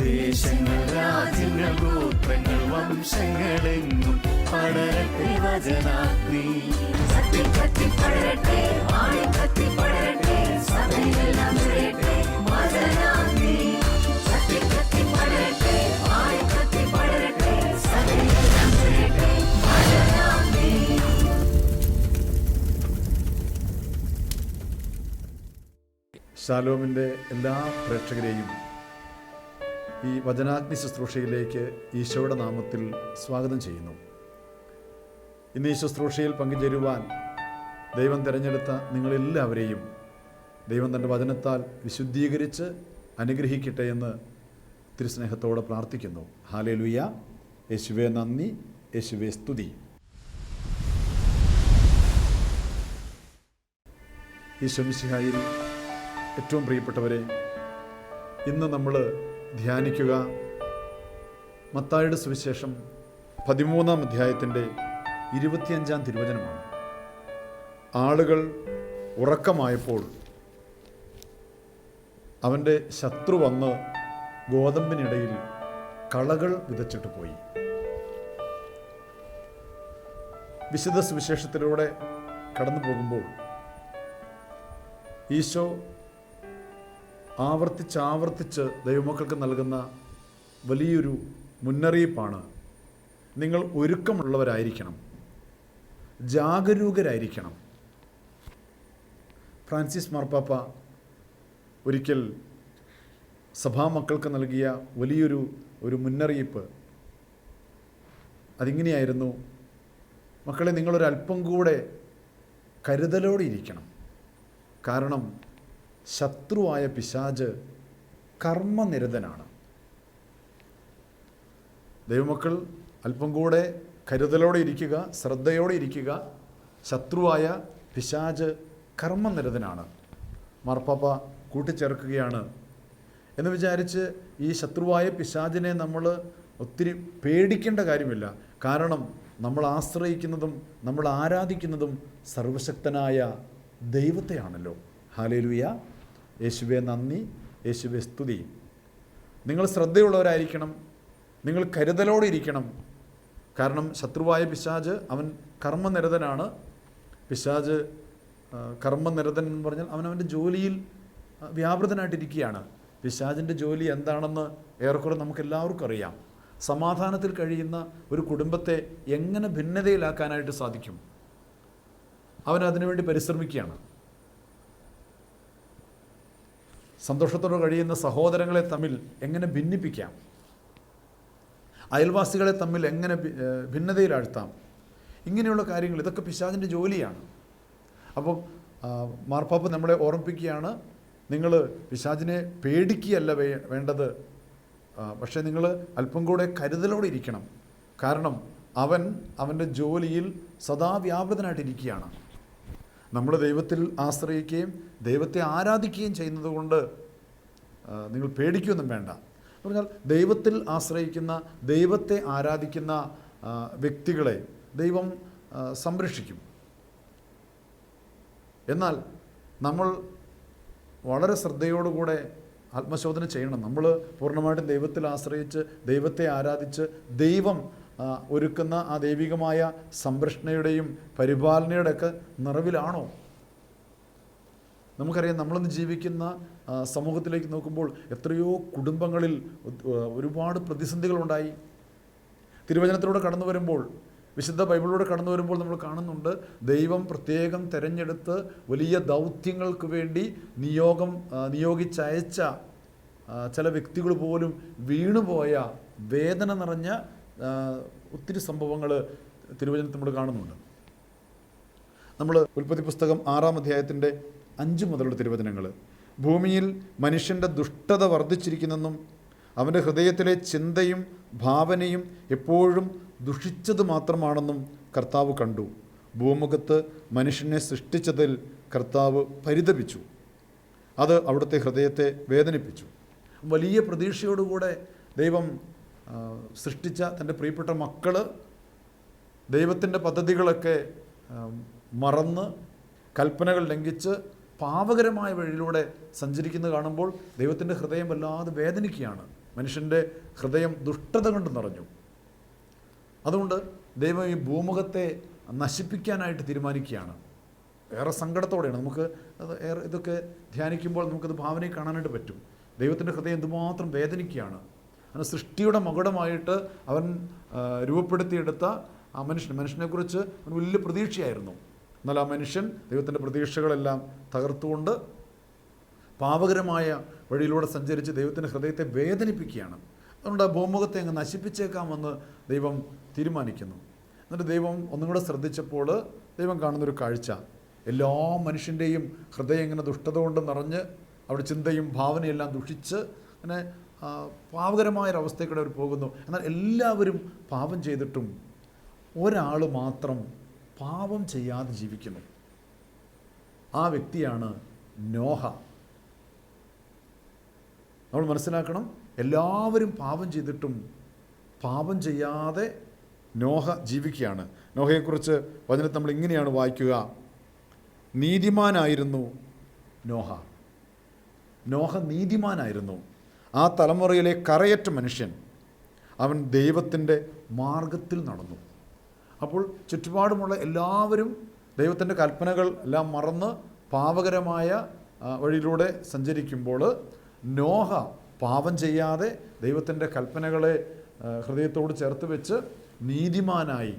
ദേശങ്ങൾ രാജ്യങ്ങൾ ഗോത്രങ്ങൾ വംശങ്ങളെങ്ങും പടരട്ടെ വചനാഗ്നി. കത്തി കത്തി പടരട്ടെ ആണി കത്തി പടരട്ടെ സഭയെല്ലാം നിറയട്ടെ വചനാഗ്നി. കത്തി കത്തി പടരട്ടെ ആണി കത്തി പടരട്ടെ സഭയെല്ലാം നിറയട്ടെ വചനാഗ്നി. ശാലോമിന്റെ എല്ലാ പ്രേക്ഷകരെയും ഈ വചനാഗ്നി ശുശ്രൂഷയിലേക്ക് ഈശോയുടെ നാമത്തിൽ സ്വാഗതം ചെയ്യുന്നു. ഇന്ന് ഈ ശുശ്രൂഷയിൽ പങ്കുചേരുവാൻ ദൈവം തിരഞ്ഞെടുത്ത നിങ്ങളെല്ലാവരെയും ദൈവം തന്റെ വചനത്താൽ വിശുദ്ധീകരിച്ച് അനുഗ്രഹിക്കട്ടെ എന്ന് തിരുസ്നേഹത്തോടെ പ്രാർത്ഥിക്കുന്നു. ഹാലേ ലുയ യേശുവെ നന്ദി. യേശുവെ സ്തുതി. ഈശോമിശിഹായിൽ ഏറ്റവും പ്രിയപ്പെട്ടവരെ ഇന്ന് നമ്മൾ ധ്യാനിക്കുക. മത്തായുടെ സുവിശേഷം പതിമൂന്നാം അധ്യായത്തിന്റെ ഇരുപത്തിയഞ്ചാം തിരുവചനമാണ്. ആളുകൾ ഉറക്കമായപ്പോൾ അവന്റെ ശത്രു വന്ന് ഗോതമ്പിനിടയിൽ കളകൾ വിതച്ചിട്ട് പോയി. വിശുദ്ധ സുവിശേഷത്തിലൂടെ കടന്നു പോകുമ്പോൾ ഈശോ ആവർത്തിച്ചാവർത്തിച്ച് ദൈവമക്കൾക്ക് നൽകുന്ന വലിയൊരു മുന്നറിയിപ്പാണ്. നിങ്ങൾ ഒരുക്കമുള്ളവരായിരിക്കണം. ജാഗരൂകരായിരിക്കണം. ഫ്രാൻസിസ് മാർപ്പാപ്പ ഒരിക്കൽ സഭാമക്കൾക്ക് നൽകിയ വലിയൊരു ഒരു മുന്നറിയിപ്പ്. അതിങ്ങനെയായിരുന്നു മക്കളെ നിങ്ങളൊരല്പം കൂടെ കരുതലോടെ ഇരിക്കണം. കാരണം ശത്രുവായ പിശാജ് കർമ്മനിരതനാണ്. ദൈവമക്കൾ അല്പം കൂടെ കരുതലോടെ ഇരിക്കുക ശ്രദ്ധയോടെ ഇരിക്കുക ശത്രുവായ പിശാജ് കർമ്മനിരതനാണ്. മാർപ്പാപ്പ കൂട്ടിച്ചേർക്കുകയാണ് എന്ന് വിചാരിച്ച് ഈ ശത്രുവായ പിശാജിനെ നമ്മൾ ഒത്തിരി പേടിക്കേണ്ട കാര്യമില്ല. കാരണം നമ്മൾ ആശ്രയിക്കുന്നതും നമ്മൾ ആരാധിക്കുന്നതും സർവശക്തനായ ദൈവത്തെയാണല്ലോ. ഹാലേലുയ. യേശുവെ നന്ദി. യേശുവെ സ്തുതി. നിങ്ങൾ ശ്രദ്ധയുള്ളവരായിരിക്കണം. നിങ്ങൾ കരുതലോടെ ഇരിക്കണം. കാരണം ശത്രുവായ പിശാജ് അവൻ കർമ്മനിരതനാണ്. പിശാജ് കർമ്മനിരതൻ എന്ന് പറഞ്ഞാൽ അവൻ അവന്റെ ജോലിയിൽ വ്യാപൃതനായിട്ടിരിക്കുകയാണ്. പിശാജിന്റെ ജോലി എന്താണെന്ന് ഏറെക്കുറെ നമുക്കെല്ലാവർക്കും അറിയാം. സമാധാനത്തിൽ കഴിയുന്ന ഒരു കുടുംബത്തെ എങ്ങനെ ഭിന്നതയിലാക്കാനായിട്ട് സാധിക്കും? അവൻ അതിനുവേണ്ടി പരിശ്രമിക്കുകയാണ്. സന്തോഷത്തോടെ കഴിയുന്ന സഹോദരങ്ങളെ തമ്മിൽ എങ്ങനെ ഭിന്നിപ്പിക്കാം? അയൽവാസികളെ തമ്മിൽ എങ്ങനെ ഭിന്നതയിലാഴ്ത്താം? ഇങ്ങനെയുള്ള കാര്യങ്ങൾ ഇതൊക്കെ പിശാചിന്റെ ജോലിയാണ്. അപ്പം മാർപ്പാപ്പ് നമ്മളെ ഓർമ്മിപ്പിക്കുകയാണ് നിങ്ങൾ പിശാചിനെ പേടിക്കുകയല്ല വേ വേണ്ടത്. പക്ഷേ നിങ്ങൾ അല്പം കൂടെ കരുതലോടെ ഇരിക്കണം. കാരണം അവൻ അവന്റെ ജോലിയിൽ സദാ വ്യാപൃതനായിട്ടിരിക്കുകയാണ്. നമ്മൾ ദൈവത്തിൽ ആശ്രയിക്കുകയും ദൈവത്തെ ആരാധിക്കുകയും ചെയ്യുന്നത് കൊണ്ട് നിങ്ങൾ പേടിക്കുകയൊന്നും വേണ്ട. എന്ന് പറഞ്ഞാൽ ദൈവത്തിൽ ആശ്രയിക്കുന്ന ദൈവത്തെ ആരാധിക്കുന്ന വ്യക്തികളെ ദൈവം സംരക്ഷിക്കും. എന്നാൽ നമ്മൾ വളരെ ശ്രദ്ധയോടുകൂടെ ആത്മശോധന ചെയ്യണം. നമ്മൾ പൂർണമായിട്ടും ദൈവത്തിൽ ആശ്രയിച്ച് ദൈവത്തെ ആരാധിച്ച് ദൈവം ഒരുക്കുന്ന ആ ദൈവികമായ സംരക്ഷണയുടെയും പരിപാലനയുടെ ഒക്കെ നിറവിലാണോ? നമുക്കറിയാം നമ്മളിന്ന് ജീവിക്കുന്ന സമൂഹത്തിലേക്ക് നോക്കുമ്പോൾ എത്രയോ കുടുംബങ്ങളിൽ ഒരുപാട് പ്രതിസന്ധികളുണ്ടായി. തിരുവചനത്തിലൂടെ കടന്നു വരുമ്പോൾ വിശുദ്ധ ബൈബിളിലൂടെ കടന്നു വരുമ്പോൾ നമ്മൾ കാണുന്നുണ്ട് ദൈവം പ്രത്യേകം തിരഞ്ഞെടുത്ത് വലിയ ദൗത്യങ്ങൾക്ക് വേണ്ടി നിയോഗം നിയോഗിച്ചയച്ച ചില വ്യക്തികൾ പോലും വീണുപോയ വേദന നിറഞ്ഞ ഒത്തിരി സംഭവങ്ങൾ തിരുവചനത്തിൽ നമ്മൾ കാണുന്നുണ്ട്. നമ്മൾ ഉൽപ്പത്തി പുസ്തകം ആറാം അധ്യായത്തിന്റെ അഞ്ച് മുതലുള്ള തിരുവചനങ്ങൾ ഭൂമിയിൽ മനുഷ്യന്റെ ദുഷ്ടത വർദ്ധിച്ചിരിക്കുന്നെന്നും അവന്റെ ഹൃദയത്തിലെ ചിന്തയും ഭാവനയും എപ്പോഴും ദുഷിച്ചത് മാത്രമാണെന്നും കർത്താവ് കണ്ടു. ഭൂമുഖത്ത് മനുഷ്യനെ സൃഷ്ടിച്ചതിൽ കർത്താവ് പരിതപിച്ചു. അത് അവിടുത്തെ ഹൃദയത്തെ വേദനിപ്പിച്ചു. വലിയ പ്രതീക്ഷയോടുകൂടെ ദൈവം സൃഷ്ടിച്ച തന്റെ പ്രിയപ്പെട്ട മക്കൾ ദൈവത്തിന്റെ പദ്ധതികളൊക്കെ മറന്ന് കൽപ്പനകൾ ലംഘിച്ച് പാവകരമായ വഴിയിലൂടെ സഞ്ചരിക്കുന്നത് കാണുമ്പോൾ ദൈവത്തിന്റെ ഹൃദയം വല്ലാതെ വേദനിക്കുകയാണ്. മനുഷ്യന്റെ ഹൃദയം ദുഷ്ടത കൊണ്ട് നിറഞ്ഞു. അതുകൊണ്ട് ദൈവം ഈ ഭൂമുഖത്തെ നശിപ്പിക്കാനായിട്ട് തീരുമാനിക്കുകയാണ്. ഏറെ സങ്കടത്തോടെയാണ്. നമുക്ക് ഏറെ ഇതൊക്കെ ധ്യാനിക്കുമ്പോൾ നമുക്കത് ഭാവനയിൽ കാണാനായിട്ട് പറ്റും. ദൈവത്തിന്റെ ഹൃദയം എന്തുമാത്രം വേദനിക്കുകയാണ്. അങ്ങനെ സൃഷ്ടിയുടെ മകുടമായിട്ട് അവൻ രൂപപ്പെടുത്തിയെടുത്ത ആ മനുഷ്യൻ. മനുഷ്യനെക്കുറിച്ച് അവന് വലിയ പ്രതീക്ഷയായിരുന്നു. എന്നാൽ ആ മനുഷ്യൻ ദൈവത്തിന്റെ പ്രതീക്ഷകളെല്ലാം തകർത്തുകൊണ്ട് പാപകരമായ വഴിയിലൂടെ സഞ്ചരിച്ച് ദൈവത്തിന്റെ ഹൃദയത്തെ വേദനിപ്പിക്കുകയാണ്. അതുകൊണ്ട് ആ ഭൂമുഖത്തെ അങ്ങ് നശിപ്പിച്ചേക്കാമെന്ന് ദൈവം തീരുമാനിക്കുന്നു. എന്നിട്ട് ദൈവം ഒന്നും കൂടെ ശ്രദ്ധിച്ചപ്പോൾ ദൈവം കാണുന്നൊരു കാഴ്ച. എല്ലാ മനുഷ്യന്റെയും ഹൃദയം ഇങ്ങനെ ദുഷ്ടത കൊണ്ട് നിറഞ്ഞ് അവിടെ ചിന്തയും ഭാവനയെല്ലാം ദുഷിച്ച് അങ്ങനെ ആ, പാപകരമായൊരവസ്ഥയ്ക്കൂടെ അവർ പോകുന്നു. എന്നാൽ എല്ലാവരും പാപം ചെയ്തിട്ടും ഒരാൾ മാത്രം പാപം ചെയ്യാതെ ജീവിക്കുന്നു. ആ വ്യക്തിയാണ് നോഹ. നമ്മൾ മനസ്സിലാക്കണം എല്ലാവരും പാപം ചെയ്തിട്ടും പാപം ചെയ്യാതെ നോഹ ജീവിക്കുകയാണ്. നോഹയെക്കുറിച്ച് വചനത്തെ നമ്മൾ ഇങ്ങനെയാണ് വായിക്കുക. നീതിമാനായിരുന്നു നോഹ. നോഹ നീതിമാനായിരുന്നു. ആ തലമുറയിലെ കരയറ്റ മനുഷ്യൻ അവൻ ദൈവത്തിന്റെ മാർഗത്തിൽ നടന്നു. അപ്പോൾ ചുറ്റുപാടുമുള്ള എല്ലാവരും ദൈവത്തിന്റെ കൽപ്പനകൾ എല്ലാം മറന്ന് പാവകരമായ വഴിയിലൂടെ സഞ്ചരിക്കുമ്പോൾ നോഹ പാപം ചെയ്യാതെ ദൈവത്തിന്റെ കൽപ്പനകളെ ഹൃദയത്തോട് ചേർത്ത് വെച്ച് നീതിമാനായി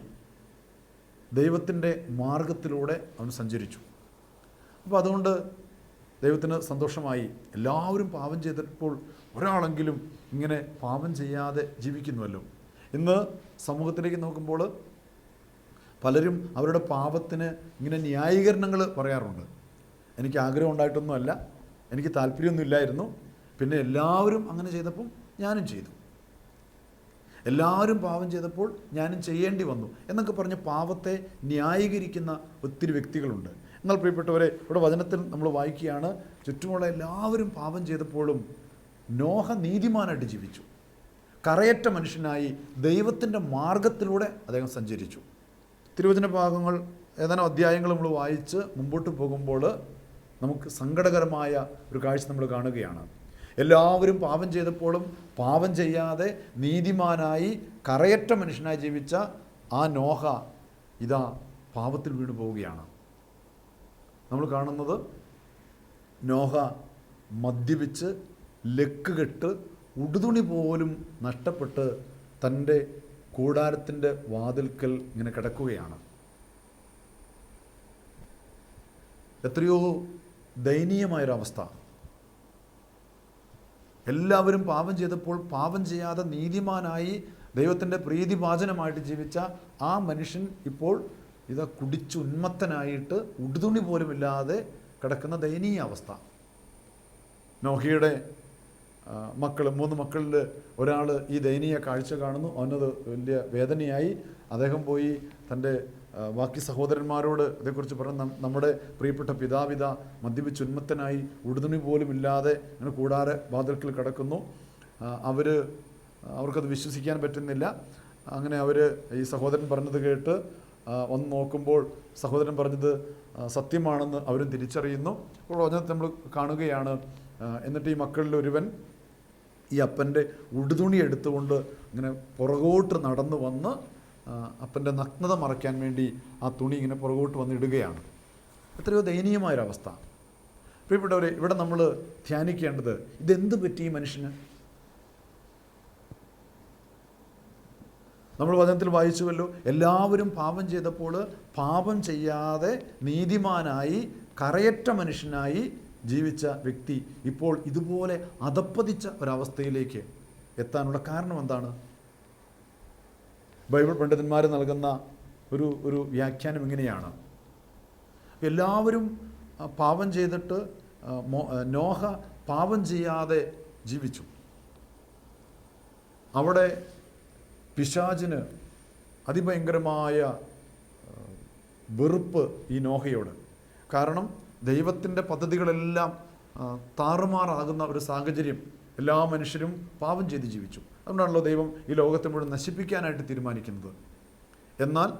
ദൈവത്തിന്റെ മാർഗത്തിലൂടെ അവൻ സഞ്ചരിച്ചു. അപ്പോൾ അതുകൊണ്ട് ദൈവത്തിന് സന്തോഷമായി. എല്ലാവരും പാപം ചെയ്തപ്പോൾ ഒരാളെങ്കിലും ഇങ്ങനെ പാപം ചെയ്യാതെ ജീവിക്കുന്നുവല്ലോ. ഇന്ന് സമൂഹത്തിലേക്ക് നോക്കുമ്പോൾ പലരും അവരുടെ പാപത്തിന് ഇങ്ങനെ ന്യായീകരണങ്ങൾ പറയാറുണ്ട്. എനിക്ക് ആഗ്രഹം ഉണ്ടായിട്ടൊന്നുമല്ല എനിക്ക് താല്പര്യമൊന്നുമില്ലായിരുന്നു. പിന്നെ എല്ലാവരും അങ്ങനെ ചെയ്തപ്പം ഞാനും ചെയ്തു. എല്ലാവരും പാപം ചെയ്തപ്പോൾ ഞാനും ചെയ്യേണ്ടി വന്നു എന്നൊക്കെ പറഞ്ഞ് പാപത്തെ ന്യായീകരിക്കുന്ന ഒത്തിരി വ്യക്തികളുണ്ട്. എന്നാൽ പ്രിയപ്പെട്ടവരെ ഇവിടെ വചനത്തിൽ നമ്മൾ വായിക്കുകയാണ് ചുറ്റുമുള്ള എല്ലാവരും പാപം ചെയ്തപ്പോഴും നോഹ നീതിമാനായിട്ട് ജീവിച്ചു. കറയറ്റ മനുഷ്യനായി ദൈവത്തിന്റെ മാർഗത്തിലൂടെ അദ്ദേഹം സഞ്ചരിച്ചു. തിരുവചന ഭാഗങ്ങൾ ഏതാനും അധ്യായങ്ങൾ നമ്മൾ വായിച്ച് മുമ്പോട്ട് പോകുമ്പോൾ നമുക്ക് സങ്കടകരമായ ഒരു കാഴ്ച നമ്മൾ കാണുകയാണ്. എല്ലാവരും പാപം ചെയ്തപ്പോഴും പാപം ചെയ്യാതെ നീതിമാനായി കറയറ്റ മനുഷ്യനായി ജീവിച്ച ആ നോഹ ഇതാ പാപത്തിൽ വീണു പോവുകയാണ്. നമ്മൾ കാണുന്നത് നോഹ മദ്യപിച്ച് ലക്ക് കെട്ട് ഉടുതുണി പോലും നഷ്ടപ്പെട്ട് തന്റെ കൂടാരത്തിന്റെ വാതിൽക്കൽ ഇങ്ങനെ കിടക്കുകയാണ്. എത്രയോ ദയനീയമായൊരവസ്ഥ. എല്ലാവരും പാപം ചെയ്തപ്പോൾ പാപം ചെയ്യാതെ നീതിമാനായി ദൈവത്തിന്റെ പ്രീതിഭാചനമായിട്ട് ജീവിച്ച ആ മനുഷ്യൻ ഇപ്പോൾ ഇത് കുടിച്ചുന്മത്തനായിട്ട് ഉടുതുണി പോലുമില്ലാതെ കിടക്കുന്ന ദയനീയ അവസ്ഥ നോഹിയുടെ മക്കൾ മൂന്ന് മക്കളിൽ ഒരാൾ ഈ ദയനീയ കാഴ്ച കാണുന്നു അവനത് വലിയ വേദനയായി. അദ്ദേഹം പോയി തന്റെ ബാക്കി സഹോദരന്മാരോട് ഇതേക്കുറിച്ച് പറഞ്ഞു നമ്മുടെ പ്രിയപ്പെട്ട പിതാവിത മദ്യപിച്ച് ഉന്മത്തനായി ഉടുതുണി പോലും ഇല്ലാതെ അങ്ങനെ കൂടാര വാതിൽക്കിൽ കിടക്കുന്നു. അവർ അവർക്കത് വിശ്വസിക്കാൻ പറ്റുന്നില്ല. അങ്ങനെ അവർ ഈ സഹോദരൻ പറഞ്ഞത് കേട്ട് ഒന്ന് നോക്കുമ്പോൾ സഹോദരൻ പറഞ്ഞത് സത്യമാണെന്ന് അവരും തിരിച്ചറിയുന്നു. അപ്പോൾ അതിനകത്ത് നമ്മൾ കാണുകയാണ് എന്നിട്ട് ഈ മക്കളിൽ ഒരുവൻ ഈ അപ്പന്റെ ഉടുതുണി എടുത്തുകൊണ്ട് ഇങ്ങനെ പുറകോട്ട് നടന്നു വന്ന് അപ്പന്റെ നഗ്നത മറയ്ക്കാൻ വേണ്ടി ആ തുണി ഇങ്ങനെ പുറകോട്ട് വന്ന് ഇടുകയാണ്. എത്രയോ ദയനീയമായൊരവസ്ഥ. പ്രിയപ്പെട്ടവരെ ഇവിടെ നമ്മൾ ധ്യാനിക്കേണ്ടത് ഇതെന്ത് പറ്റി ഈ മനുഷ്യന്? നമ്മൾ വചനത്തിൽ വായിച്ചുവല്ലോ എല്ലാവരും പാപം ചെയ്തപ്പോൾ പാപം ചെയ്യാതെ നീതിമാനായി കറയറ്റ മനുഷ്യനായി ജീവിച്ച വ്യക്തി ഇപ്പോൾ ഇതുപോലെ അധപ്പതിച്ച ഒരവസ്ഥയിലേക്ക് എത്താനുള്ള കാരണം എന്താണ്? ബൈബിൾ പണ്ഡിതന്മാർ നൽകുന്ന ഒരു ഒരു വ്യാഖ്യാനം ഇങ്ങനെയാണ്. എല്ലാവരും പാപം ചെയ്തിട്ട് നോഹ പാപം ചെയ്യാതെ ജീവിച്ചു. അവിടെ പിശാചിന് അതിഭയങ്കരമായ വെറുപ്പ് ഈ നോഹയോട്. കാരണം ദൈവത്തിന്റെ പദ്ധതികളെല്ലാം താറുമാറാകുന്ന ഒരു സാഹചര്യം എല്ലാ മനുഷ്യരും പാപം ചെയ്ത് ജീവിച്ചു. അതുകൊണ്ടാണല്ലോ ദൈവം ഈ ലോകത്തെ മുഴുവൻ നശിപ്പിക്കാനായിട്ട് തീരുമാനിക്കുന്നത്. എന്നാൽ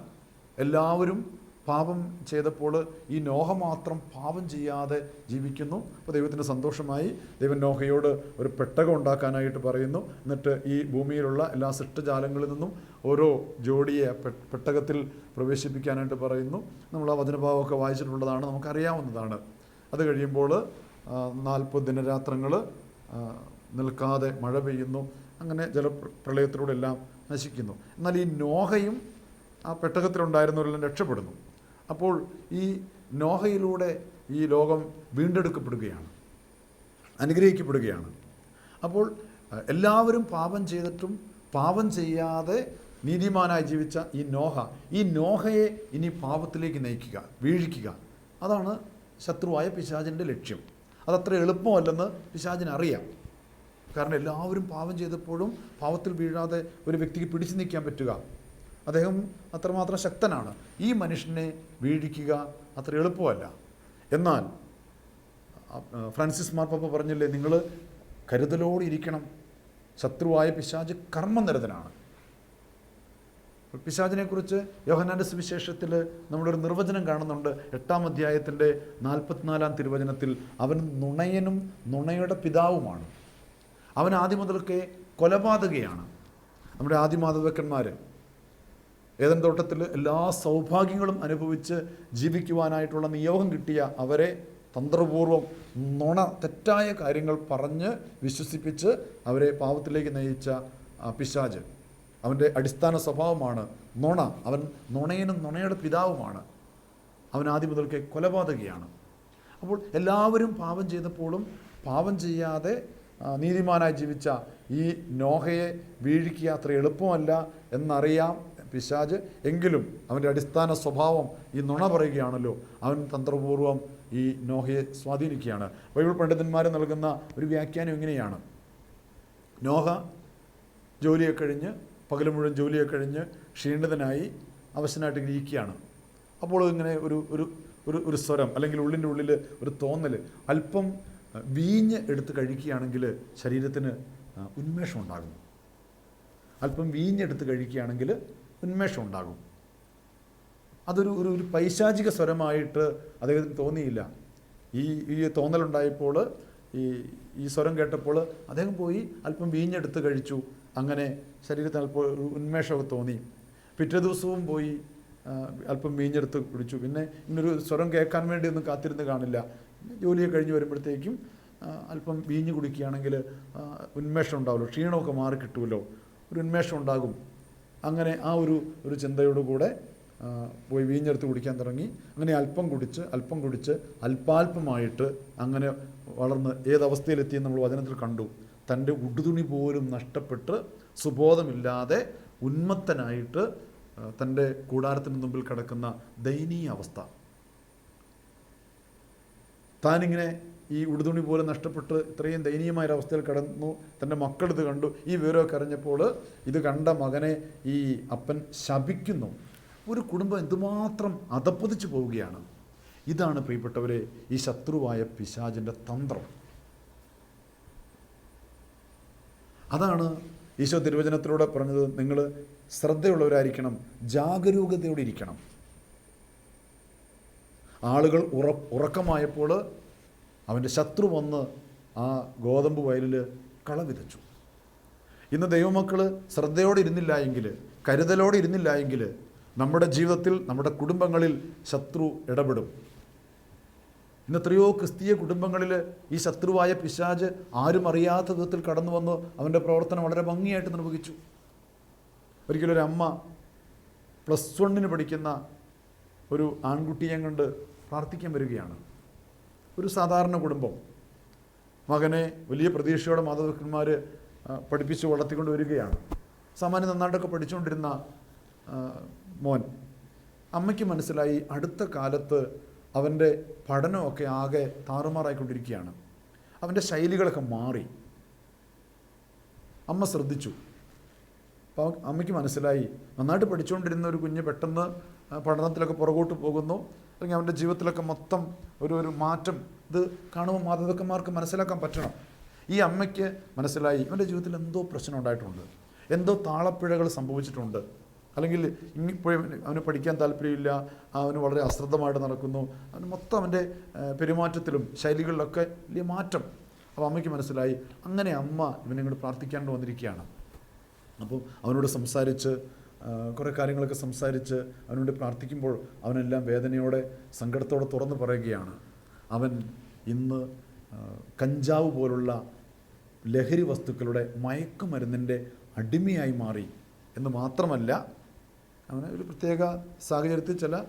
എല്ലാവരും പാപം ചെയ്തപ്പോൾ ഈ നോഹ മാത്രം പാപം ചെയ്യാതെ ജീവിക്കുന്നു. അപ്പോൾ ദൈവത്തിന് സന്തോഷമായി ദൈവം നോഹയോട് ഒരു പെട്ടകം ഉണ്ടാക്കാനായിട്ട് പറയുന്നു. എന്നിട്ട് ഈ ഭൂമിയിലുള്ള എല്ലാ സൃഷ്ടജാലങ്ങളിൽ നിന്നും ഓരോ ജോഡിയെ പെട്ടകത്തിൽ പ്രവേശിപ്പിക്കാനായിട്ട് പറയുന്നു. നമ്മൾ ആ വചനഭാവമൊക്കെ വായിച്ചിട്ടുള്ളതാണ് നമുക്കറിയാവുന്നതാണ്. അത് കഴിയുമ്പോൾ നാൽപ്പത് ദിനരാത്രങ്ങൾ നിൽക്കാതെ മഴ പെയ്യുന്നു. അങ്ങനെ ജലപ്രളയത്തിലൂടെ എല്ലാം നശിക്കുന്നു. എന്നാൽ ഈ നോഹയും ആ പെട്ടകത്തിലുണ്ടായിരുന്നവരെല്ലാം രക്ഷപ്പെടുന്നു. അപ്പോൾ ഈ നോഹയിലൂടെ ഈ ലോകം വീണ്ടെടുക്കപ്പെടുകയാണ് അനുഗ്രഹിക്കപ്പെടുകയാണ്. അപ്പോൾ എല്ലാവരും പാപം ചെയ്തിട്ടും പാപം ചെയ്യാതെ നീതിമാനായി ജീവിച്ച ഈ നോഹ ഈ നോഹയെ ഇനി പാപത്തിലേക്ക് നയിക്കുക വീഴിക്കുക. അതാണ് ശത്രുവായ പിശാചിന്റെ ലക്ഷ്യം. അതത്ര എളുപ്പമല്ലെന്ന് പിശാചിന് അറിയാം. കാരണം എല്ലാവരും പാപം ചെയ്തപ്പോഴും പാപത്തിൽ വീഴാതെ ഒരു വ്യക്തിക്ക് പിടിച്ചു നിൽക്കാൻ പറ്റുക. അദ്ദേഹം അത്രമാത്രം ശക്തനാണ്. ഈ മനുഷ്യനെ വീഴിക്കുക അത്ര എളുപ്പമല്ല. എന്നാൽ ഫ്രാൻസിസ് മാർപ്പാപ്പ പറഞ്ഞില്ലേ നിങ്ങൾ കരുതലോടെ ഇരിക്കണം. ശത്രുവായ പിശാജ് കർമ്മനിരതനാണ്. പിശാജിനെക്കുറിച്ച് യോഹന്നാന്റെ സുവിശേഷത്തിൽ നമ്മളൊരു നിർവചനം കാണുന്നുണ്ട്. എട്ടാം അധ്യായത്തിന്റെ നാൽപ്പത്തിനാലാം തിരുവചനത്തിൽ അവൻ നുണയനും നുണയുടെ പിതാവുമാണ്. അവൻ ആദ്യം മുതൽക്കേ കൊലപാതകയാണ്. നമ്മുടെ ആദിമാധവക്കന്മാർ ഏതൻ തോട്ടത്തിൽ എല്ലാ സൗഭാഗ്യങ്ങളും അനുഭവിച്ച് ജീവിക്കുവാനായിട്ടുള്ള നിയോഗം കിട്ടിയ അവരെ തന്ത്രപൂർവം നുണ തെറ്റായ കാര്യങ്ങൾ പറഞ്ഞ് വിശ്വസിപ്പിച്ച് അവരെ പാവത്തിലേക്ക് നയിച്ച പിശാജ് അവന്റെ അടിസ്ഥാന സ്വഭാവമാണ് നുണ. അവൻ നുണയനും നുണയുടെ പിതാവുമാണ്. അവൻ ആദ്യം മുതൽക്കേ കൊലപാതകയാണ്. അപ്പോൾ എല്ലാവരും പാപം ചെയ്തപ്പോഴും പാപം ചെയ്യാതെ നീതിമാനായി ജീവിച്ച ഈ നോഹയെ വീഴിക്കുക അത്ര എളുപ്പമല്ല എന്നറിയാം. പിശാജ് എങ്കിലും അവന്റെ അടിസ്ഥാന സ്വഭാവം ഈ നുണ പറയുകയാണല്ലോ. അവൻ തന്ത്രപൂർവം ഈ നോഹയെ സ്വാധീനിക്കുകയാണ്. ബൈബിൾ പണ്ഡിതന്മാർ നൽകുന്ന ഒരു വ്യാഖ്യാനം ഇങ്ങനെയാണ്. നോഹ ജോലിയെ കഴിഞ്ഞ് പകൽ മുഴുവൻ ജോലിയെ കഴിഞ്ഞ് ക്ഷീണിതനായി അവശനായിട്ട് ഇങ്ങനെ ഇരിക്കുകയാണ്. അപ്പോൾ ഇങ്ങനെ ഒരു ഒരു ഒരു ഒരു സ്വരം അല്ലെങ്കിൽ ഉള്ളിന്റെ ഉള്ളിൽ ഒരു തോന്നൽ അല്പം വീഞ്ഞ് എടുത്ത് കഴിക്കുകയാണെങ്കിൽ ശരീരത്തിന് ഉന്മേഷം ഉണ്ടാകും അല്പം വീഞ്ഞെടുത്ത് കഴിക്കുകയാണെങ്കിൽ ഉന്മേഷം ഉണ്ടാകും അതൊരു ഒരു ഒരു പൈശാചിക സ്വരമായിട്ട് അദ്ദേഹത്തിന് തോന്നിയില്ല. ഈ ഈ തോന്നലുണ്ടായപ്പോൾ ഈ ഈ സ്വരം കേട്ടപ്പോൾ അദ്ദേഹം പോയി അല്പം വീഞ്ഞെടുത്ത് കഴിച്ചു. അങ്ങനെ ശരീരത്തിന് അല്പം ഒരു ഉന്മേഷമൊക്കെ തോന്നി. പിറ്റേ ദിവസവും പോയി അല്പം വീഞ്ഞെടുത്ത് കുടിച്ചു. പിന്നെ ഇന്നൊരു സ്വരം കേൾക്കാൻ വേണ്ടി ഒന്നും കാത്തിരുന്ന് കാണില്ല. ജോലിയൊക്കെ കഴിഞ്ഞ് വരുമ്പോഴത്തേക്കും അല്പം വീഞ്ഞ് കുടിക്കുകയാണെങ്കിൽ ഉന്മേഷം ഉണ്ടാവുമല്ലോ. ക്ഷീണമൊക്കെ മാറി കിട്ടുമല്ലോ. ഒരു ഉന്മേഷം ഉണ്ടാകും. അങ്ങനെ ആ ഒരു ഒരു ചിന്തയോടുകൂടെ പോയി വീഞ്ഞെടുത്ത് കുടിക്കാൻ തുടങ്ങി. അങ്ങനെ അല്പം കുടിച്ച് അല്പം കുടിച്ച് അല്പാൽപമായിട്ട് അങ്ങനെ വളർന്ന് ഏതവസ്ഥയിലെത്തിയെന്ന് നമ്മൾ വചനത്തിൽ കണ്ടു. തന്റെ ഉടുതുണി പോലും നഷ്ടപ്പെട്ട് സുബോധമില്ലാതെ ഉന്മത്തനായിട്ട് തന്റെ കൂടാരത്തിന് മുമ്പിൽ കിടക്കുന്ന ദയനീയ അവസ്ഥ. താനിങ്ങനെ ഈ ഉടുതുണി പോലെ നഷ്ടപ്പെട്ട് ഇത്രയും ദയനീയമായ ഒരു അവസ്ഥയിൽ കിടന്നു. തന്റെ മക്കളിത് കണ്ടു. ഈ വിവരമൊക്കെ അറിഞ്ഞപ്പോൾ ഇത് കണ്ട മകനെ ഈ അപ്പൻ ശപിക്കുന്നു. ഒരു കുടുംബം എന്തുമാത്രം അതപ്പതിച്ചു പോവുകയാണ്. ഇതാണ് പ്രിയപ്പെട്ടവരെ ഈ ശത്രുവായ പിശാചിന്റെ തന്ത്രം. അതാണ് ഈശോ തിരുവചനത്തിലൂടെ പറഞ്ഞത് നിങ്ങൾ ശ്രദ്ധയുള്ളവരായിരിക്കണം ജാഗരൂകതയോടെ ഇരിക്കണം. ആളുകൾ ഉറ ഉറക്കമായപ്പോൾ അവന്റെ ശത്രു വന്ന് ആ ഗോതമ്പ് വയലിൽ കള വിതച്ചു. ഇന്ന് ദൈവമക്കൾ ശ്രദ്ധയോടെ ഇരുന്നില്ല എങ്കിൽ കരുതലോടെ ഇരുന്നില്ല എങ്കിൽ നമ്മുടെ ജീവിതത്തിൽ നമ്മുടെ കുടുംബങ്ങളിൽ ശത്രു ഇടപെടും. ഇന്ന് എത്രയോ ക്രിസ്തീയ കുടുംബങ്ങളിൽ ഈ ശത്രുവായ പിശാജ് ആരും അറിയാത്ത വിധത്തിൽ കടന്നു വന്ന് അവന്റെ പ്രവർത്തനം വളരെ ഭംഗിയായിട്ട് നിർവഹിച്ചു. ഒരിക്കലും ഒരിക്കലൊരു അമ്മ പ്ലസ് വണ്ണിന് പഠിക്കുന്ന ഒരു ആൺകുട്ടിയെ കണ്ട് പ്രാർത്ഥിക്കാൻ വരികയാണ്. ഒരു സാധാരണ കുടുംബം. മകനെ വലിയ പ്രതീക്ഷയോടെ മാതാപിതാക്കന്മാർ പഠിപ്പിച്ച് വളർത്തിക്കൊണ്ട് വരികയാണ്. സാമാന്യം നന്നായിട്ടൊക്കെ പഠിച്ചുകൊണ്ടിരുന്ന മോൻ അമ്മയ്ക്ക് മനസ്സിലായി അടുത്ത കാലത്ത് അവന്റെ പഠനമൊക്കെ ആകെ താറുമാറായിക്കൊണ്ടിരിക്കുകയാണ്. അവന്റെ ശൈലികളൊക്കെ മാറി. അമ്മ ശ്രദ്ധിച്ചു. അപ്പോൾ അമ്മയ്ക്ക് മനസ്സിലായി നന്നായിട്ട് പഠിച്ചുകൊണ്ടിരുന്ന ഒരു കുഞ്ഞ് പെട്ടെന്ന് പഠനത്തിലൊക്കെ പുറകോട്ട് പോകുന്നു. അല്ലെങ്കിൽ അവന്റെ ജീവിതത്തിലൊക്കെ മൊത്തം ഒരു ഒരു മാറ്റം ഇത് കാണുമ്പോൾ മാതാപിതാക്കന്മാർക്ക് മനസ്സിലാക്കാൻ പറ്റണം. ഈ അമ്മയ്ക്ക് മനസ്സിലായി ഇവന്റെ ജീവിതത്തിൽ എന്തോ പ്രശ്നം ഉണ്ടായിട്ടുണ്ട്. എന്തോ താളപ്പിഴകൾ സംഭവിച്ചിട്ടുണ്ട്. അല്ലെങ്കിൽ ഇങ്ങിപ്പോഴും അവന് പഠിക്കാൻ താല്പര്യമില്ല. അവന് വളരെ അശ്രദ്ധമായിട്ട് നടക്കുന്നു. അവന് മൊത്തം അവന്റെ പെരുമാറ്റത്തിലും ശൈലികളിലൊക്കെ വലിയ മാറ്റം. അപ്പോൾ അമ്മയ്ക്ക് മനസ്സിലായി. അങ്ങനെ അമ്മ ഇവനെ ഇങ്ങോട്ട് പ്രാർത്ഥിക്കാണ്ട് വന്നിരിക്കുകയാണ്. അപ്പോൾ അവനോട് സംസാരിച്ച് കുറേ കാര്യങ്ങളൊക്കെ സംസാരിച്ച് അവനുവേണ്ടി പ്രാർത്ഥിക്കുമ്പോൾ അവനെല്ലാം വേദനയോടെ സങ്കടത്തോടെ തുറന്നു പറയുകയാണ്. അവൻ ഇന്ന് കഞ്ചാവ് പോലുള്ള ലഹരി വസ്തുക്കളുടെ മയക്കുമരുന്നിന്റെ അടിമയായി മാറി. എന്ന് മാത്രമല്ല അവന് ഒരു പ്രത്യേക സാഹചര്യത്തിൽ ചില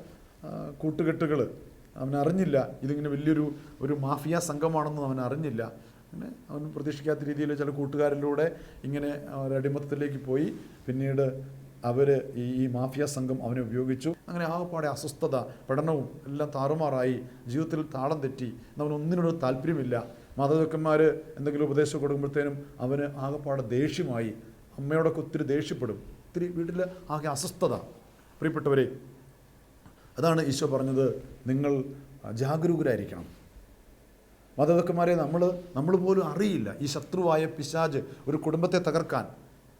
കൂട്ടുകെട്ടുകൾ അവനറിഞ്ഞില്ല ഇതിങ്ങനെ വലിയൊരു ഒരു മാഫിയ സംഘമാണെന്ന് അവൻ അറിഞ്ഞില്ല. അങ്ങനെ അവൻ പ്രതീക്ഷിക്കാത്ത രീതിയിൽ ചില കൂട്ടുകാരിലൂടെ ഇങ്ങനെ അടിമത്തത്തിലേക്ക് പോയി. പിന്നീട് അവർ ഈ മാഫിയ സംഘം അവനെ ഉപയോഗിച്ചു. അങ്ങനെ ആകപ്പാടെ അസ്വസ്ഥത പഠനവും എല്ലാം താറുമാറായി. ജീവിതത്തിൽ താളം തെറ്റി. അവൻ ഒന്നിനോട് താല്പര്യമില്ല. മാതാപിതാക്കന്മാർ എന്തെങ്കിലും ഉപദേശം കൊടുക്കുമ്പോഴത്തേനും അവന് ആകെപ്പാടെ ദേഷ്യമായി. അമ്മയോടൊക്കെ ഒത്തിരി ദേഷ്യപ്പെടും. ഒത്തിരി വീട്ടിൽ ആകെ അസ്വസ്ഥത. പ്രിയപ്പെട്ടവരെ അതാണ് ഈശോ പറഞ്ഞത് നിങ്ങൾ ജാഗരൂകരായിരിക്കണം. മാതാപിതാക്കന്മാരെ നമ്മൾ നമ്മൾ പോലും അറിയില്ല ഈ ശത്രുവായ പിശാജ് ഒരു കുടുംബത്തെ തകർക്കാൻ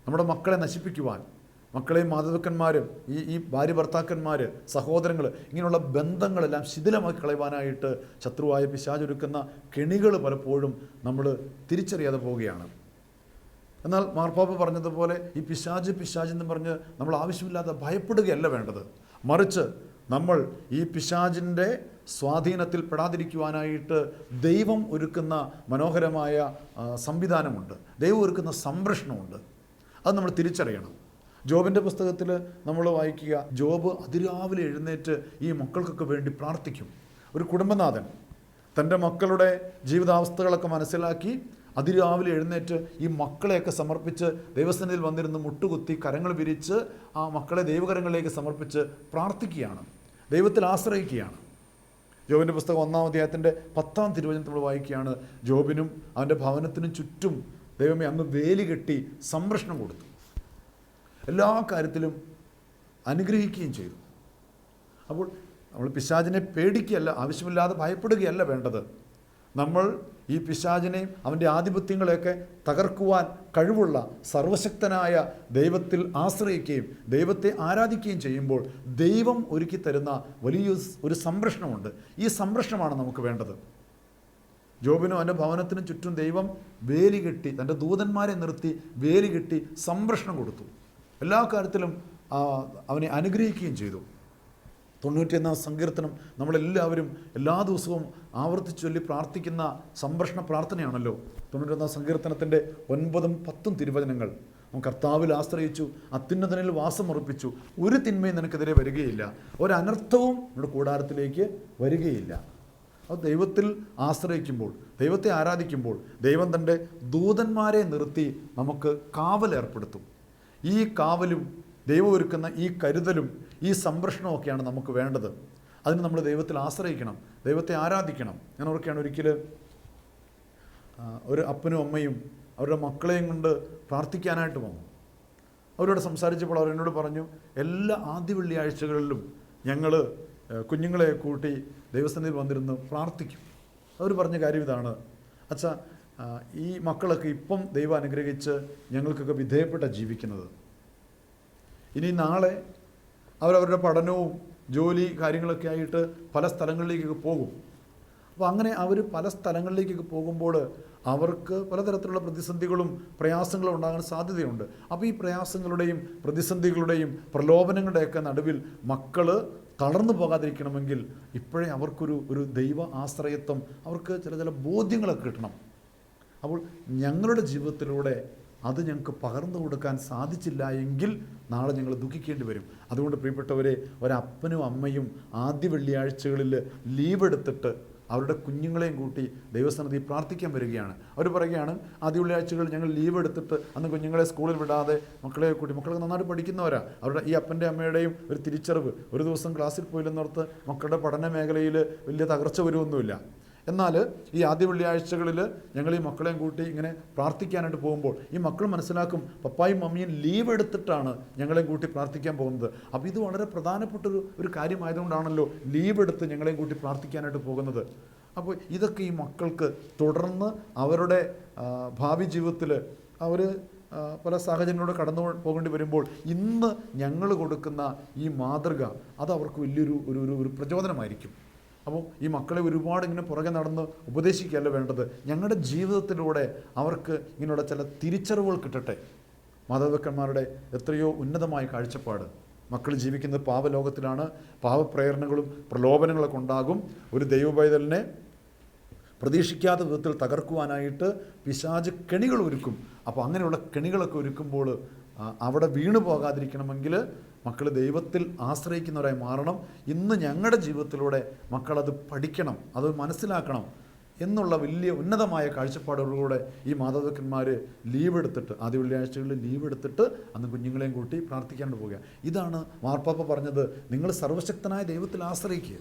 നമ്മുടെ മക്കളെ നശിപ്പിക്കുവാൻ. മക്കളെയും മാതാപിതാക്കന്മാരും ഈ ഈ ഭാര്യ ഭർത്താക്കന്മാർ സഹോദരങ്ങൾ ഇങ്ങനെയുള്ള ബന്ധങ്ങളെല്ലാം ശിഥിലമാക്കി കളയുവാനായിട്ട് ശത്രുവായ പിശാചൊരുക്കുന്ന കെണികൾ പലപ്പോഴും നമ്മൾ തിരിച്ചറിയാതെ പോവുകയാണ്. എന്നാൽ മാർപ്പാപ്പ പറഞ്ഞതുപോലെ ഈ പിശാജ് പിശാജ് എന്ന് പറഞ്ഞ് നമ്മൾ ആവശ്യമില്ലാതെ ഭയപ്പെടുകയല്ല വേണ്ടത്. മറിച്ച് നമ്മൾ ഈ പിശാജിന്റെ സ്വാധീനത്തിൽ പെടാതിരിക്കുവാനായിട്ട് ദൈവം ഒരുക്കുന്ന മനോഹരമായ സംവിധാനമുണ്ട്. ദൈവം ഒരുക്കുന്ന സംരക്ഷണമുണ്ട്. അത് നമ്മൾ തിരിച്ചറിയണം. ജോബിന്റെ പുസ്തകത്തിൽ നമ്മൾ വായിക്കുക ജോബ് അതിരാവിലെ എഴുന്നേറ്റ് ഈ മക്കൾക്കൊക്കെ വേണ്ടി പ്രാർത്ഥിക്കും. ഒരു കുടുംബനാഥൻ തന്റെ മക്കളുടെ ജീവിതാവസ്ഥകളൊക്കെ മനസ്സിലാക്കി അതിരാവിലെ എഴുന്നേറ്റ് ഈ മക്കളെയൊക്കെ സമർപ്പിച്ച് ദൈവസന്നിധിയിൽ വന്നിരുന്ന് മുട്ടുകുത്തി കരങ്ങൾ വിരിച്ച് ആ മക്കളെ ദൈവകരങ്ങളിലേക്ക് സമർപ്പിച്ച് പ്രാർത്ഥിക്കുകയാണ്. ദൈവത്തിൽ ആശ്രയിക്കുകയാണ്. ജോബിന്റെ പുസ്തകം ഒന്നാം അധ്യായത്തിന്റെ പത്താം തിരുവചനം നമ്മൾ വായിക്കുകയാണ്. ജോബിനും അവന്റെ ഭവനത്തിനും ചുറ്റും ദൈവമേ അങ്ങ് വേലി കെട്ടി സംരക്ഷണം കൊടുത്തു. എല്ലാ കാര്യത്തിലും അനുഗ്രഹിക്കുകയും ചെയ്തു. അപ്പോൾ നമ്മൾ പിശാചിനെ പേടിക്കുകയല്ല ആവശ്യമില്ലാതെ ഭയപ്പെടുകയല്ല വേണ്ടത്. നമ്മൾ ഈ പിശാചിനെയും അവന്റെ ആധിപത്യങ്ങളെയൊക്കെ തകർക്കുവാൻ കഴിവുള്ള സർവശക്തനായ ദൈവത്തിൽ ആശ്രയിക്കുകയും ദൈവത്തെ ആരാധിക്കുകയും ചെയ്യുമ്പോൾ ദൈവം ഒരുക്കി തരുന്ന വലിയ ഒരു സംരക്ഷണമുണ്ട്. ഈ സംരക്ഷണമാണ് നമുക്ക് വേണ്ടത്. ജോബിനും അവന്റെ ഭവനത്തിനും ചുറ്റും ദൈവം വേലി കെട്ടി തന്റെ ദൂതന്മാരെ നിർത്തി വേലി കെട്ടി സംരക്ഷണം കൊടുത്തു. എല്ലാ കാര്യത്തിലും അവനെ അനുഗ്രഹിക്കുകയും ചെയ്തു. തൊണ്ണൂറ്റിയൊന്നാം സങ്കീർത്തനം നമ്മളെല്ലാവരും എല്ലാ ദിവസവും ആവർത്തിച്ചു ചൊല്ലി പ്രാർത്ഥിക്കുന്ന സംരക്ഷണ പ്രാർത്ഥനയാണല്ലോ. തൊണ്ണൂറ്റൊന്നാം സങ്കീർത്തനത്തിന്റെ ഒൻപതും പത്തും തിരുവചനങ്ങൾ. അവൻ കർത്താവിൽ ആശ്രയിച്ചു അത്യുന്നതനിൽ വാസം ഉറപ്പിച്ചു ഒരു തിന്മയും നിനക്കെതിരെ വരികയില്ല. ഒരനർത്ഥവും നമ്മുടെ കൂടാരത്തിലേക്ക് വരികയില്ല. അത് ദൈവത്തിൽ ആശ്രയിക്കുമ്പോൾ ദൈവത്തെ ആരാധിക്കുമ്പോൾ ദൈവം തന്റെ ദൂതന്മാരെ നിർത്തി നമുക്ക് കാവലേർപ്പെടുത്തും. ഈ കാവലും ദൈവം ഒരുക്കുന്ന ഈ കരുതലും ഈ സംരക്ഷണമൊക്കെയാണ് നമുക്ക് വേണ്ടത്. അതിന് നമ്മൾ ദൈവത്തിൽ ആശ്രയിക്കണം ദൈവത്തെ ആരാധിക്കണം. ഞാൻ ഓർക്കുകയാണ് ഒരിക്കൽ ഒരു അപ്പനും അമ്മയും അവരുടെ മക്കളെയും കൊണ്ട് പ്രാർത്ഥിക്കാനായിട്ട് വന്നു. അവരോട് സംസാരിച്ചപ്പോൾ അവർ എന്നോട് പറഞ്ഞു എല്ലാ ആദ്യ വെള്ളിയാഴ്ചകളിലും ഞങ്ങൾ കുഞ്ഞുങ്ങളെ കൂട്ടി ദൈവസന്നിധിയിൽ വന്നിരുന്ന് പ്രാർത്ഥിക്കും. അവർ പറഞ്ഞ കാര്യം ഇതാണ്. അച്ഛാ ഈ മക്കളൊക്കെ ഇപ്പം ദൈവം അനുഗ്രഹിച്ച് ഞങ്ങൾക്കൊക്കെ വിധേയപ്പെട്ട ജീവിക്കുന്നത്. ഇനി നാളെ അവരവരുടെ പഠനവും ജോലി കാര്യങ്ങളൊക്കെ ആയിട്ട് പല സ്ഥലങ്ങളിലേക്കൊക്കെ പോകും. അപ്പോൾ അങ്ങനെ അവർ പല സ്ഥലങ്ങളിലേക്കൊക്കെ പോകുമ്പോൾ അവർക്ക് പലതരത്തിലുള്ള പ്രതിസന്ധികളും പ്രയാസങ്ങളും ഉണ്ടാകാൻ സാധ്യതയുണ്ട്. അപ്പോൾ ഈ പ്രയാസങ്ങളുടെയും പ്രതിസന്ധികളുടെയും പ്രലോഭനങ്ങളുടെയൊക്കെ നടുവിൽ മക്കൾ തളർന്നു പോകാതിരിക്കണമെങ്കിൽ ഇപ്പോഴേ അവർക്കൊരു ഒരു ദൈവ ആശ്രയത്വം അവർക്ക് ചില ചില ബോധ്യങ്ങളൊക്കെ കിട്ടണം. അപ്പോൾ ഞങ്ങളുടെ ജീവിതത്തിലൂടെ അത് ഞങ്ങൾക്ക് പകർന്നു കൊടുക്കാൻ സാധിച്ചില്ല എങ്കിൽ നാളെ ഞങ്ങൾ ദുഃഖിക്കേണ്ടി വരും. അതുകൊണ്ട് പ്രിയപ്പെട്ടവരെ ഒരപ്പനും അമ്മയും ആദ്യ വെള്ളിയാഴ്ചകളിൽ ലീവ് എടുത്തിട്ട് അവരുടെ കുഞ്ഞുങ്ങളെയും കൂട്ടി ദൈവസന്നിധി പ്രാർത്ഥിക്കാൻ വരികയാണ്. അവർ പറയുകയാണ് ആദ്യ വെള്ളിയാഴ്ചകളിൽ ഞങ്ങൾ ലീവ് എടുത്തിട്ട് അന്ന് കുഞ്ഞുങ്ങളെ സ്കൂളിൽ വിടാതെ മക്കളെ കൂട്ടി മക്കളൊക്കെ നന്നായിട്ട് പഠിക്കുന്നവരാ. അവരുടെ ഈ അപ്പന്റെ അമ്മയുടെയും ഒരു തിരിച്ചറിവ്. ഒരു ദിവസം ക്ലാസ്സിൽ പോയില്ലെന്നോർത്ത് മക്കളുടെ പഠന മേഖലയിൽ വലിയ തകർച്ച വരുമൊന്നുമില്ല എന്നാൽ ഈ ആദ്യ വെള്ളിയാഴ്ചകളിൽ ഞങ്ങൾ ഈ മക്കളെയും കൂട്ടി ഇങ്ങനെ പ്രാർത്ഥിക്കാനായിട്ട് പോകുമ്പോൾ ഈ മക്കൾ മനസ്സിലാക്കും പപ്പായും മമ്മിയും ലീവ് എടുത്തിട്ടാണ് ഞങ്ങളെയും കൂട്ടി പ്രാർത്ഥിക്കാൻ പോകുന്നത്. അപ്പോൾ ഇത് വളരെ പ്രധാനപ്പെട്ട ഒരു കാര്യമായതുകൊണ്ടാണല്ലോ ലീവ് എടുത്ത് ഞങ്ങളെയും കൂട്ടി പ്രാർത്ഥിക്കാനായിട്ട് പോകുന്നത്. അപ്പോൾ ഇതൊക്കെ ഈ മക്കൾക്ക് തുടർന്ന് അവരുടെ ഭാവി ജീവിതത്തിൽ അവർ പല സാഹചര്യങ്ങളോട് കടന്നു പോകേണ്ടി വരുമ്പോൾ ഇന്ന് ഞങ്ങൾ കൊടുക്കുന്ന ഈ മാതൃക അത് അവർക്ക് വലിയൊരു ഒരു ഒരു പ്രചോദനമായിരിക്കും. അപ്പോൾ ഈ മക്കളെ ഒരുപാട് ഇങ്ങനെ പുറകെ നടന്ന് ഉപദേശിക്കുകയല്ല വേണ്ടത്. ഞങ്ങളുടെ ജീവിതത്തിലൂടെ അവർക്ക് ഇങ്ങനെയുള്ള ചില തിരിച്ചറിവുകൾ കിട്ടട്ടെ. മാതാപിതാക്കന്മാരുടെ എത്രയോ ഉന്നതമായ കാഴ്ചപ്പാട്. മക്കൾ ജീവിക്കുന്നത് പാവലോകത്തിലാണ്. പാവപ്രേരണകളും പ്രലോഭനങ്ങളൊക്കെ ഉണ്ടാകും. ഒരു ദൈവപൈതലിനെ പ്രതീക്ഷിക്കാത്ത വിധത്തിൽ തകർക്കുവാനായിട്ട് പിശാജ് കെണികൾ ഒരുക്കും. അപ്പോൾ അങ്ങനെയുള്ള കെണികളൊക്കെ ഒരുക്കുമ്പോൾ അവിടെ വീണു പോകാതിരിക്കണമെങ്കിൽ മക്കൾ ദൈവത്തിൽ ആശ്രയിക്കുന്നവരായി മാറണം. ഇന്ന് ഞങ്ങളുടെ ജീവിതത്തിലൂടെ മക്കളത് പഠിക്കണം അത് മനസ്സിലാക്കണം എന്നുള്ള വലിയ ഉന്നതമായ കാഴ്ചപ്പാടുകളിലൂടെ ഈ മാതാപിതാക്കന്മാർ ലീവ് എടുത്തിട്ട് ആദ്യ വെള്ളിയാഴ്ചകളിൽ ലീവ് എടുത്തിട്ട് അന്ന് കുഞ്ഞുങ്ങളെയും കൂട്ടി പ്രാർത്ഥിക്കാണ്ട് പോവുക. ഇതാണ് മാർപ്പാപ്പ പറഞ്ഞത് നിങ്ങൾ സർവശക്തനായ ദൈവത്തിൽ ആശ്രയിക്കുക.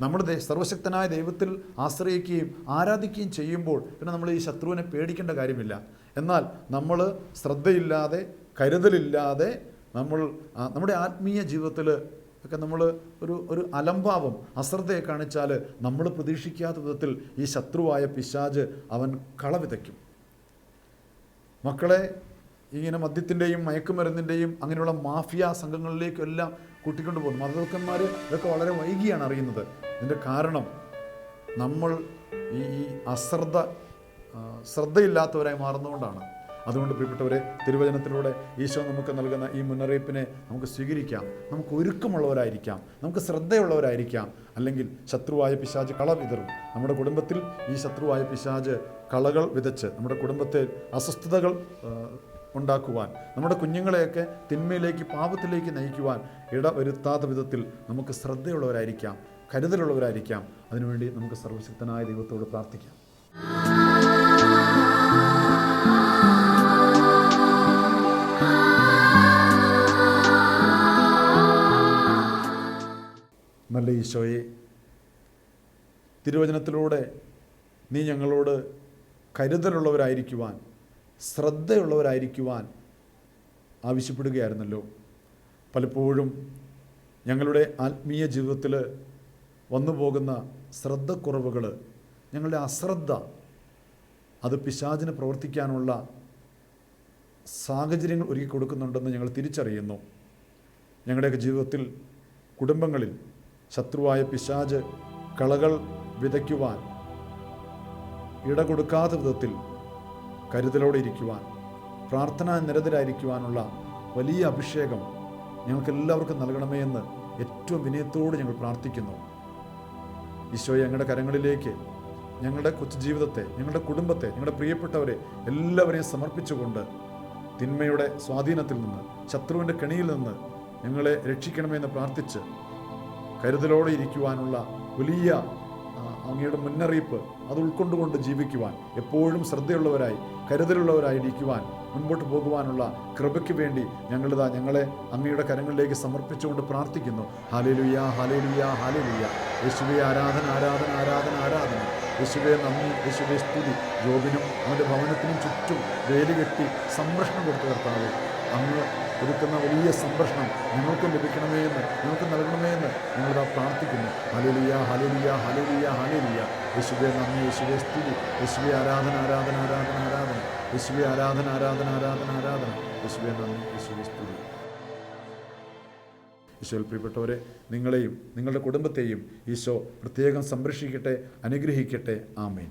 നമ്മൾ സർവശക്തനായ ദൈവത്തിൽ ആശ്രയിക്കുകയും ആരാധിക്കുകയും ചെയ്യുമ്പോൾ പിന്നെ നമ്മൾ ഈ ശത്രുവിനെ പേടിക്കേണ്ട കാര്യമില്ല. എന്നാൽ നമ്മൾ ശ്രദ്ധയില്ലാതെ കരുതലില്ലാതെ നമ്മൾ നമ്മുടെ ആത്മീയ ജീവിതത്തിൽ ഒക്കെ നമ്മൾ ഒരു ഒരു അലംഭാവം അശ്രദ്ധയെ കാണിച്ചാൽ നമ്മൾ പ്രതീക്ഷിക്കാത്ത വിധത്തിൽ ഈ ശത്രുവായ പിശാജ് അവൻ കള വിതയ്ക്കും. മക്കളെ ഇങ്ങനെ മദ്യത്തിന്റെയും മയക്കുമരുന്നിന്റെയും അങ്ങനെയുള്ള മാഫിയ സംഘങ്ങളിലേക്കെല്ലാം കൂട്ടിക്കൊണ്ടു പോകുന്നു. മതവക്കന്മാർ ഇതൊക്കെ വളരെ വൈകിയാണ് അറിയുന്നത്. ഇതിന്റെ കാരണം നമ്മൾ ഈ അശ്രദ്ധ ശ്രദ്ധയില്ലാത്തവരായി മാറുന്നതുകൊണ്ടാണ്. അതുകൊണ്ട് പ്രിയപ്പെട്ടവരെ തിരുവചനത്തിലൂടെ ഈശോ നമുക്ക് നൽകുന്ന ഈ മുന്നറിയിപ്പിനെ നമുക്ക് സ്വീകരിക്കാം. നമുക്ക് ഒരുക്കമുള്ളവരായിരിക്കാം. നമുക്ക് ശ്രദ്ധയുള്ളവരായിരിക്കാം. അല്ലെങ്കിൽ ശത്രുവായ പിശാജ് കള വിതറും. നമ്മുടെ കുടുംബത്തിൽ ഈ ശത്രുവായ പിശാജ് കളകൾ വിതച്ച് നമ്മുടെ കുടുംബത്തെ അസ്വസ്ഥതകൾ ഉണ്ടാക്കുവാൻ നമ്മുടെ കുഞ്ഞുങ്ങളെയൊക്കെ തിന്മയിലേക്ക് പാപത്തിലേക്ക് നയിക്കുവാൻ ഇടവരുത്താത്ത വിധത്തിൽ നമുക്ക് ശ്രദ്ധയുള്ളവരായിരിക്കാം. കരുതലുള്ളവരായിരിക്കാം. അതിനുവേണ്ടി നമുക്ക് സർവശക്തനായ ദൈവത്തോട് പ്രാർത്ഥിക്കാം. നല്ല ഈശോയെ തിരുവചനത്തിലൂടെ നീ ഞങ്ങളോട് കരുതലുള്ളവരായിരിക്കുവാൻ ശ്രദ്ധയുള്ളവരായിരിക്കുവാൻ ആവശ്യപ്പെടുകയായിരുന്നല്ലോ. പലപ്പോഴും ഞങ്ങളുടെ ആത്മീയ ജീവിതത്തിൽ വന്നു പോകുന്ന ശ്രദ്ധക്കുറവുകൾ ഞങ്ങളുടെ അശ്രദ്ധ അത് പിശാചിന് പ്രവർത്തിക്കാനുള്ള സാഹചര്യങ്ങൾ ഒരുക്കി കൊടുക്കുന്നുണ്ടെന്ന് ഞങ്ങൾ തിരിച്ചറിയുന്നു. ഞങ്ങളുടെയൊക്കെ ജീവിതത്തിൽ കുടുംബങ്ങളിൽ ശത്രുവായ പിശാജ് കളകൾ വിതയ്ക്കുവാൻ ഇട കൊടുക്കാത്ത വിധത്തിൽ കരുതലോടെ ഇരിക്കുവാൻ പ്രാർത്ഥനാ നിരതരായിരിക്കുവാനുള്ള വലിയ അഭിഷേകം ഞങ്ങൾക്ക് എല്ലാവർക്കും നൽകണമേ എന്ന് ഏറ്റവും വിനയത്തോട് ഞങ്ങൾ പ്രാർത്ഥിക്കുന്നു. ഈശോയെ ഞങ്ങളുടെ കരങ്ങളിലേക്ക് ഞങ്ങളുടെ കൊച്ചു ജീവിതത്തെ ഞങ്ങളുടെ കുടുംബത്തെ ഞങ്ങളുടെ പ്രിയപ്പെട്ടവരെ എല്ലാവരെയും സമർപ്പിച്ചുകൊണ്ട് തിന്മയുടെ സ്വാധീനത്തിൽ നിന്ന് ശത്രുവിന്റെ കെണിയിൽ നിന്ന് ഞങ്ങളെ രക്ഷിക്കണമെന്ന് പ്രാർത്ഥിച്ച് കരുതലോടെ ഇരിക്കുവാനുള്ള വലിയ അങ്ങയുടെ മുന്നറിയിപ്പ് അത് ഉൾക്കൊണ്ടുകൊണ്ട് ജീവിക്കുവാൻ എപ്പോഴും ശ്രദ്ധയുള്ളവരായി കരുതലുള്ളവരായി ഇരിക്കുവാൻ മുൻപോട്ട് പോകുവാനുള്ള കൃപയ്ക്ക് വേണ്ടി ഞങ്ങളിതാ ഞങ്ങളെ അങ്ങയുടെ കരങ്ങളിലേക്ക് സമർപ്പിച്ചുകൊണ്ട് പ്രാർത്ഥിക്കുന്നു. ഹാലേലുയ്യ ഹാലേലുയ്യ ഹാലേലുയ്യ യേശുവെ ആരാധന ആരാധന ആരാധന ആരാധന. യേശുവെ നന്ദി. യേശുവെ സ്തുതി. ജോബിനും അവന്റെ ഭവനത്തിനും ചുറ്റും വേലി കെട്ടി സംരക്ഷണം കൊടുത്തു കർത്താവ് അങ്ങ് ഒരുക്കുന്ന വലിയ സംരക്ഷണം ഞങ്ങൾക്കും ലഭിക്കണമേ എന്ന് ഞങ്ങൾക്ക് നൽകണമേ എന്ന് ഞങ്ങളിതാ പ്രാർത്ഥിക്കുന്നു. ഹലേലിയ ഹലേലിയ ഹലേലിയ ഹലേലിയ യേശുവെ നന്ദി. യേശുവെ സ്തുതി. യേശുവെ ആരാധന ആരാധന ആരാധന ആരാധന. യേശുവെ ആരാധന ആരാധന ആരാധന ആരാധന. യേശുവെ നന്ദി. യേശുവെ സ്തുതി. ഈശോയിൽ പ്രിയപ്പെട്ടവരെ നിങ്ങളെയും നിങ്ങളുടെ കുടുംബത്തെയും ഈശോ പ്രത്യേകം സംരക്ഷിക്കട്ടെ അനുഗ്രഹിക്കട്ടെ. ആമേൻ.